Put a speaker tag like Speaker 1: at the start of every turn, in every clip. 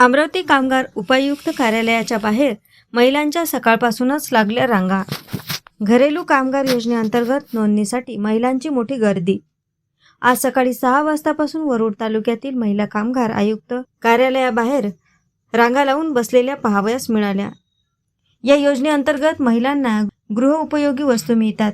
Speaker 1: अमरावती कामगार उपायुक्त कार्यालयाच्या बाहेर महिलांच्या सकाळपासूनच लागल्या रांगा. घरेलू कामगार योजनेअंतर्गत नोंदणीसाठी महिलांची मोठी गर्दी. आज सकाळी सहा वाजतापासून वरुड तालुक्यातील महिला कामगार आयुक्त कार्यालयाबाहेर रांगा लावून बसलेल्या पाहावयास मिळाल्या. या योजनेअंतर्गत महिलांना गृहउपयोगी वस्तू मिळतात.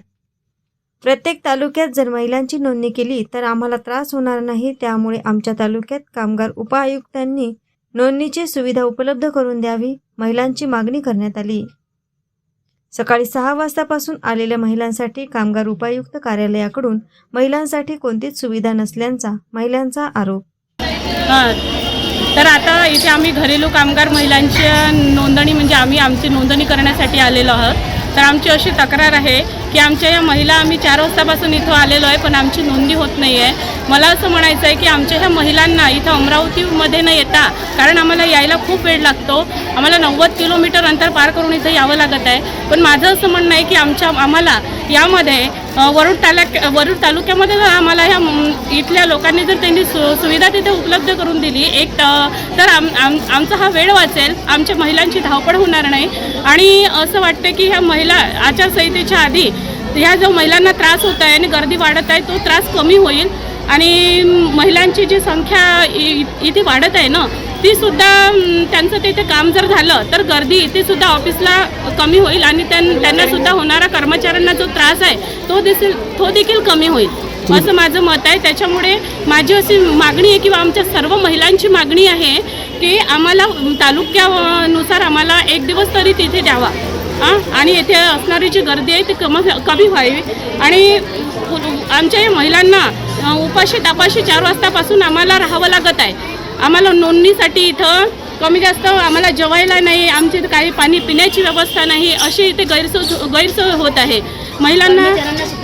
Speaker 1: प्रत्येक तालुक्यात जर महिलांची नोंदणी केली तर आम्हाला त्रास होणार नाही. त्यामुळे आमच्या तालुक्यात कामगार उपआयुक्तांनी नोंदणीची सुविधा उपलब्ध करून द्यावी महिलांची मागणी करण्यात आली. सकाळी सहा वाजतापासून आलेल्या महिलांसाठी कामगार उपायुक्त कार्यालयाकडून महिलांसाठी कोणतीच सुविधा नसल्याचा महिलांचा आरोप.
Speaker 2: हां तर आता इथे आम्ही घरेलू कामगार महिलांच्या नोंदणी म्हणजे आम्ही आमची नोंदणी करण्यासाठी आलेलो आहोत. तर आमची अशी तक्रार आहे की आमच्या या महिला आम्ही चार वाजतापासून इथं आलेलो आहे पण आमची नोंदणी होत नाही आहे मला असं म्हणायचं आहे की आमच्या ह्या महिलांना इथं अमरावतीमध्ये न येता कारण आम्हाला यायला खूप वेळ लागतो. आम्हाला नव्वद किलोमीटर अंतर पार करून इथं यावं लागत आहे. पण माझं असं म्हणणं आहे की आमच्या आम्हाला यामध्ये वरुड तालुक वरुड तालुक्यामध्ये जर आम्हाला ह्या इथल्या लोकांनी जर त्यांनी सु सुविधा तिथे उपलब्ध करून दिली एक तर आम आम आमचा हा वेळ वाचेल आमच्या महिलांची धावपळ होणार नाही. आणि असं वाटतं की ह्या महिला आचारसंहितेच्या आधी ह्या जो महिलांना त्रास होत आहे आणि गर्दी वाढत आहे तो त्रास कमी होईल. आणि महिलांची जी संख्या इ- इथे वाढत आहे ना ती सुद्धा त्यांचं तिथे काम जर झालं तर गर्दी इथे सुद्धा ऑफिसला कमी होईल आणि त्यां त्यांना सुद्धा होणारा कर्मचाऱ्यांना जो त्रास आहे तो देखील तो देखील कमी होईल. असं माझं मत आहे. त्याच्यामुळे माझी अशी मागणी आहे किंवा आमच्या सर्व महिलांची मागणी आहे की आम्हाला तालुक्यानुसार आम्हाला एक दिवस तरी तिथे द्यावा. हां? आणि येथे असणारी जी गर्दी आहे ती कम कमी व्हावी. आणि आमच्या या महिलांना उपाशी तापाशी चार वाजतापासून आम्हाला राहावं लागत आहे. आम्हाला नोंदणीसाठी इथं कमी जास्त आम्हाला जेवायला नाही आमची इथं काही पाणी पिण्याची व्यवस्था नाही अशी इथे गैरसोय गैरसोय होत आहे. महिलांना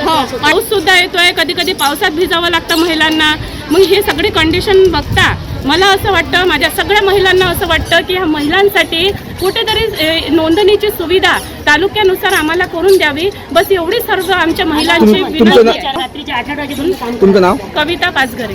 Speaker 2: हो पाऊस सुद्धा येतोय कधी कधी पावसात भिजावं लागतं महिलांना. मग हे सगळी कंडिशन बघता मला असं वाटतं माझ्या सगळ्या महिलांना असं वाटतं की ह्या महिलांसाठी कुठेतरी नोंदणीची सुविधा तालुक्यानुसार आम्हाला करून द्यावी. बस एवढी सर्व आमच्या महिलांची विनंती
Speaker 3: ना-
Speaker 2: आहे. रात्रीच्या आठ वाजेपर्यंत
Speaker 3: तुमचं नाव?
Speaker 2: कविता पाचघरे